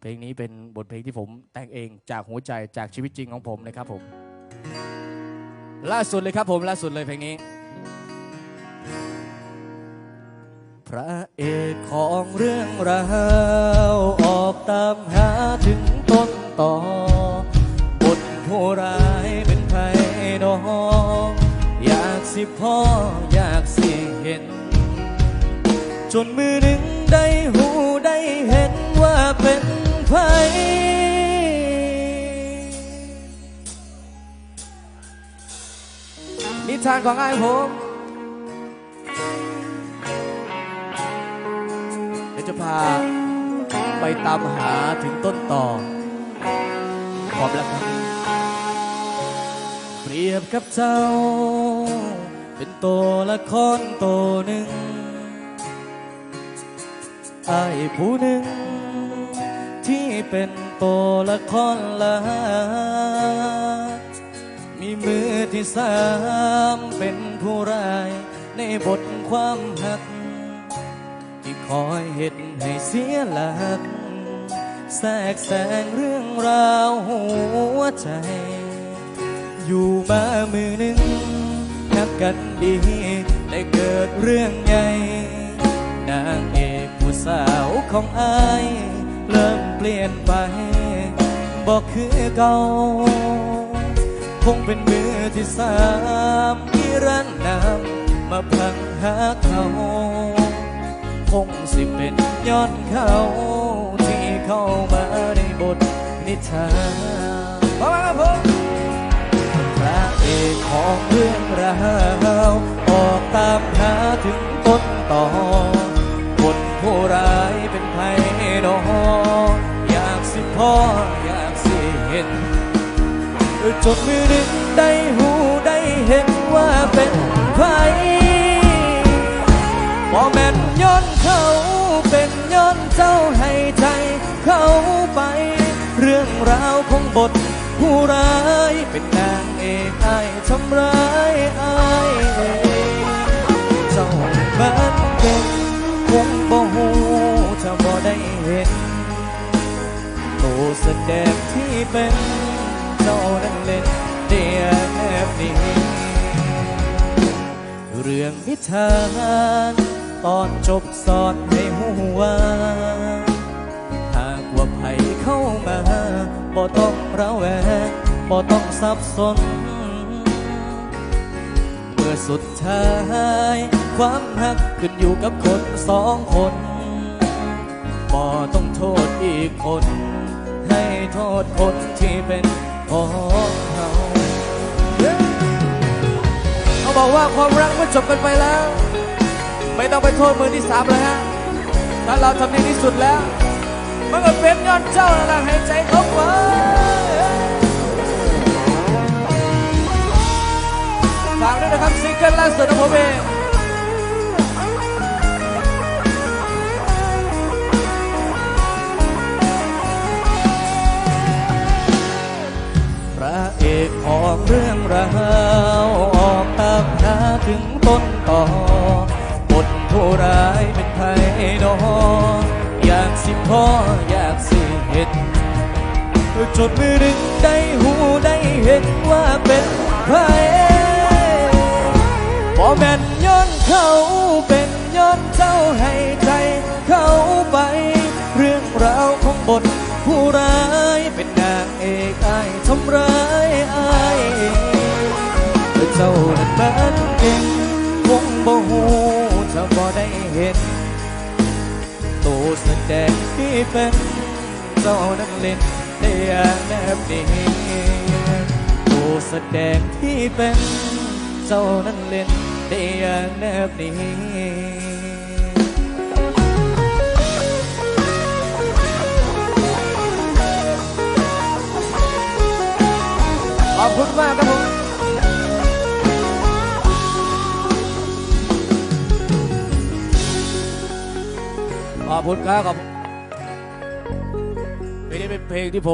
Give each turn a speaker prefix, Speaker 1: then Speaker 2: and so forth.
Speaker 1: เพลงนี้เป็นบทเพลงที่ผมแต่งเองจากหัวใจจากชีวิตจริงของผมนะครับผม ล่าสุดเลยครับผมล่าสุดเลยเพลงนี้ พระเอกของเรื่องราวออกตามหาถึงต้นต่อบทผู้ร้ายเป็นใครดองอยากสิพ่ออยากสิเห็น จนมือหนึ่งได้หูได้เห็นว่าเป็น ไผนิทานของไอ้ผมเดี๋ยวจะพาไปตามหาถึงต้นต่อความรักครั้งนี้เปรียบกับเจ้า เป็นตัวละครตัวหนึ่งไอ้ผู้หนึ่ง ที่เป็นตัวละครหลามีมือที่สามเป็นผู้ร้ายในบทความหัก ที่คอยเห็นให้เสียหลัก แทรกแซงเรื่องราวหัวใจ อยู่มามือหนึ่งนักกันดีได้เกิดเรื่องใหญ่ นางเอกผู้สาวของอาย ลี่ยนไปบอกคือเก่าคงเป็นมือที่สามที่รันนำมาพังหาเขาคงสิเป็นย้อนเขาที่เข้ามาในบทนิทานมาครับผมพระเอกของเรื่องราวออกตามหาถึงต้นต่อบทผู้ร้าย ออยากสิเห็นจนมือหนึ่งได้หูได้เห็นว่าเป็นไผบ่แม่นย้อนเขาเป็นย้อนเจ้าให้ใจเขาไป เรื่องราวของบทผู้ร้ายเป็นนางเอกอายทำร้ายอายเอ ที่เป็นเจ้านั้นเล่นเดียแนบนี้เรื่องนิทานตอนจบสอนให้หูว่าหากว่าไผเข้ามาบ่ต้องระแวงบ่ต้องสับสน เมื่อสุดท้าย ความหักขึ้นอยู่กับคนสองคนบ่ต้องโทษอีกคน ให้โทษคนที่เป็นของเขาเขาบอกว่าความรักมันจบกันไปแล้ว ไม่ต้องไปโทษมือที่สามเลยฮะถ้าเราทำดีที่สุดแล้ว มันก็เป็นยอดเจ้านั่นและให้ใจเขาไว้ เรื่องราวออกตามหาถึงต้นต่อบทผู้ร้ายเป็นใครดออยากสิพ่ออยากสิเห็นจดมือหนึ่งได้หูได้เห็นว่าเป็นใครบ่แม่นย้อนเขาเป็นย้อนเจ้าให้ใจเขาไป เรื่องราวของบทผู้ร้ายเป็นนางเอกอายทำร้าย เห็นตัวแสดงที่เป็นเจ้านั้นเล่นได้อย่างแนบเนียนตัวแสดงที่เป็นเจ้านั้นเล่นได้อย่างแนบเนียนขอบคุณมากครับผม คุณครับขอบคุณเพลงนี้เป็นเพลงที่ผม